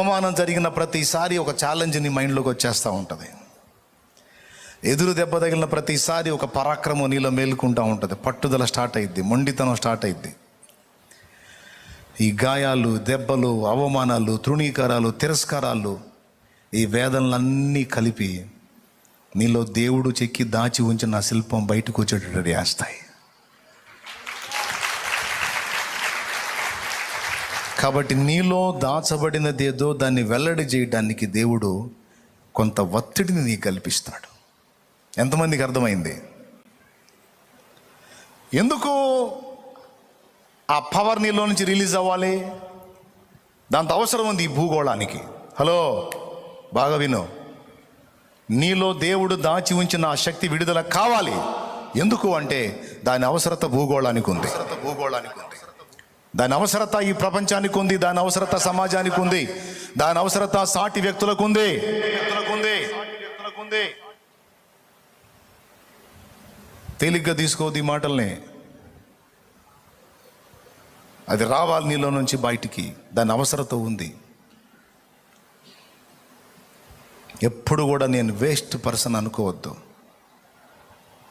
అవమానం జరిగిన ప్రతిసారి ఒక ఛాలెంజ్ నీ మైండ్లోకి వచ్చేస్తూ ఉంటుంది. ఎదురు దెబ్బ తగిలిన ప్రతిసారి ఒక పరాక్రమం నీలో మేలుకుంటూ ఉంటుంది. పట్టుదల స్టార్ట్ అయింది మొండితనం స్టార్ట్ అయింది ఈ గాయాలు దెబ్బలు అవమానాలు తృణీకారాలు తిరస్కారాలు ఈ వేదనలన్నీ కలిపి నీలో దేవుడు చెక్కి దాచి ఉంచిన శిల్పం బయటకు వచ్చేటట్టు చేస్తాయి కాబట్టి నీలో దాచబడినది ఏదో దాన్ని వెల్లడి చేయడానికి దేవుడు కొంత ఒత్తిడిని నీకు కల్పిస్తాడు. ఎంతమందికి అర్థమైంది? ఎందుకు ఆ పవర్ నీలో నుంచి రిలీజ్ అవ్వాలి? దాంతో అవసరం ఉంది ఈ భూగోళానికి. హలో బాగా విను. నీలో దేవుడు దాచి ఉంచిన ఆ శక్తి విడుదల కావాలి. ఎందుకు అంటే దాని అవసరత భూగోళానికి ఉంది. భూగోళానికి ఉంది. దాని అవసరత ఈ ప్రపంచానికి ఉంది దాని అవసరత సమాజానికి ఉంది దాని అవసరత సాటి వ్యక్తులకు ఉంది. తేలిగ్గా తీసుకోవద్దు ఈ మాటల్ని. అది రావాలి నీలో నుంచి బయటికి. దాని అవసరత ఉంది. ఎప్పుడు కూడా నేను వేస్ట్ పర్సన్ అనుకోవద్దు.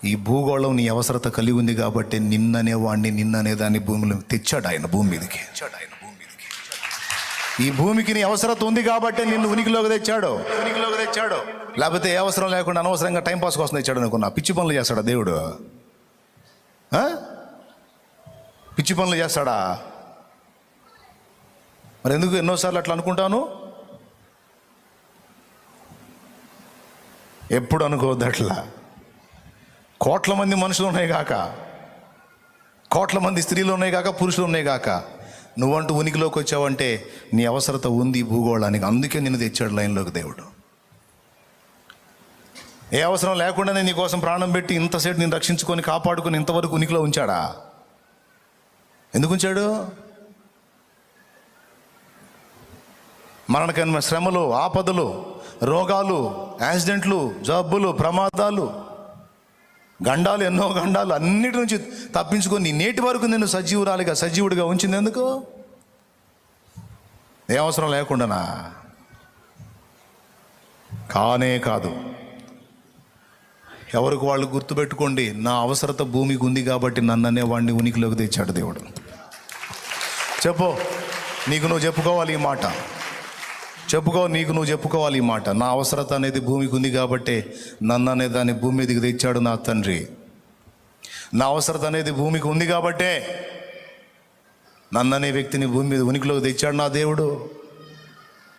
ఈ భూగోళం నీ అవసరత కలిగి ఉంది కాబట్టి నిన్ననే వాడిని నిన్ననే దాన్ని భూమిలో తెచ్చాడు ఆయన భూమి మీదకి. తెచ్చాడు ఆయన భూమి మీదకి. ఈ భూమికి నీ అవసరత ఉంది కాబట్టి నిన్ను ఉనికిలోకి తెచ్చాడు. ఉనికిలోకి తెచ్చాడు. లేకపోతే ఏ అవసరం లేకుండా అనవసరంగా టైంపాస్ కోసం తెచ్చాడు అనుకున్నా. పిచ్చి పనులు చేస్తాడా దేవుడు? పిచ్చి పనులు చేస్తాడా? మరి ఎందుకు ఎన్నోసార్లు అట్లా అనుకుంటాను? ఎప్పుడు అనుకోవద్దు అట్లా. కోట్ల మంది మనుషులు ఉన్నాయి కాక. కోట్ల మంది స్త్రీలు ఉన్నాయి కాక పురుషులు ఉన్నాయి కాక. నువ్వంటూ ఉనికిలోకి వచ్చావంటే నీ అవసరత ఉంది భూగోళానికి. అందుకే నిన్ను తెచ్చాడు లైన్లోకి దేవుడు. ఏ అవసరం లేకుండానే నీ కోసం ప్రాణం పెట్టి ఇంతసేపు నేను రక్షించుకొని కాపాడుకొని ఇంతవరకు ఉనికిలో ఉంచాడా? ఎందుకు ఉంచాడు? మరణకరమైన శ్రమలు ఆపదలు రోగాలు యాక్సిడెంట్లు జబ్బులు ప్రమాదాలు గండాలు ఎన్నో గండాలు అన్నిటి నుంచి తప్పించుకొని నేటి వరకు నేను సజీవురాలిగా సజీవుడిగా ఉంచింది ఎందుకు ఏ అవసరం లేకుండానా? కానే కాదు. ఎవరికి వాళ్ళు గుర్తుపెట్టుకోండి నా అవసరత భూమికి ఉంది కాబట్టి నన్ననే వాడిని ఉనికిలోకి తెచ్చాడు దేవుడు. చెప్పు నీకు నువ్వు చెప్పుకోవాలి ఈ మాట. చెప్పుకో నీకు నువ్వు చెప్పుకోవాలి ఈ మాట. నా అవసరత అనేది భూమికి ఉంది కాబట్టి నన్ను అనే దాన్ని భూమి మీదకి తెచ్చాడు నా తండ్రి. నా అవసరత అనేది భూమికి ఉంది కాబట్టే నన్ను అనే వ్యక్తిని భూమి మీద ఉనికిలోకి తెచ్చాడు నా దేవుడు.